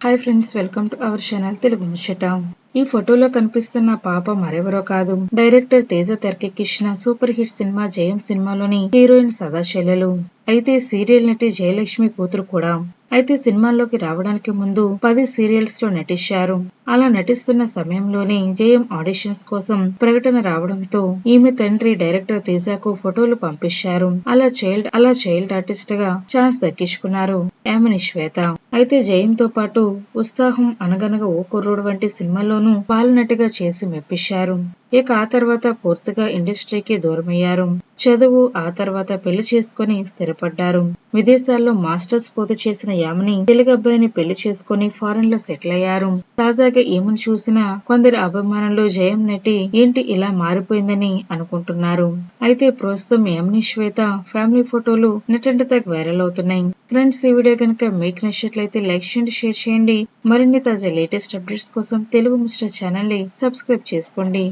Hi friends welcome to our channel Telugu Muchata ఈ ఫోటోలో కనిపిస్తున్న పాప మరెవరో కాదు. డైరెక్టర్ తేజ తెరకెక్కించిన సూపర్ హిట్ సినిమా జయం సినిమాలోని హీరోయిన్ సదా చెల్లెలు అయితే సీరియల్ నటి జయలక్ష్మి కూతురు కూడా. అయితే సినిమాల్లోకి రావడానికి ముందు పది సీరియల్స్లో నటించారు. అలా నటిస్తున్న సమయంలోనే జయం ఆడిషన్స్ కోసం ప్రకటన రావడంతో ఈమె తండ్రి డైరెక్టర్ తేజాకు ఫోటోలు పంపించారు. అలా చైల్డ్ అలా చైల్డ్ ఆర్టిస్ట్గా ఛాన్స్ దక్కించుకున్నారు. ఆమెని శ్వేత. అయితే జయంతో పాటు ఉత్సాహం అనగనగా ఓ కుర్రుడు వంటి సినిమాల్లోనూ బాలనటిగా చేసి మెప్పించారు ఇక ఆ తర్వాత పూర్తిగా ఇండస్ట్రీకి దూరమయ్యారు. చదువు ఆ తర్వాత పెళ్ళి చేసుకుని స్థిరపడ్డారు. విదేశాల్లో మాస్టర్స్ పూర్తి చేసిన యామిని తెలుగు అబ్బాయిని పెళ్ళి చేసుకుని ఫారెన్లో సెటిల్ అయ్యారు. తాజాగా ఏమని చూసినా కొందరి అభిమానులు జయం నటి ఏంటి ఇలా మారిపోయిందని అనుకుంటున్నారు. అయితే ప్రస్తుతం యామిని శ్వేత ఫ్యామిలీ ఫోటోలు నెట్టంటే వైరల్ అవుతున్నాయి. ఫ్రెండ్స్ ఈ వీడియో కనుక మీకు నచ్చినట్లయితే లైక్ చేయండి షేర్ చేయండి. మరిన్ని తాజా లేటెస్ట్ అప్డేట్స్ కోసం తెలుగు ముస్టర్ ఛానల్ని సబ్స్క్రైబ్ చేసుకోండి.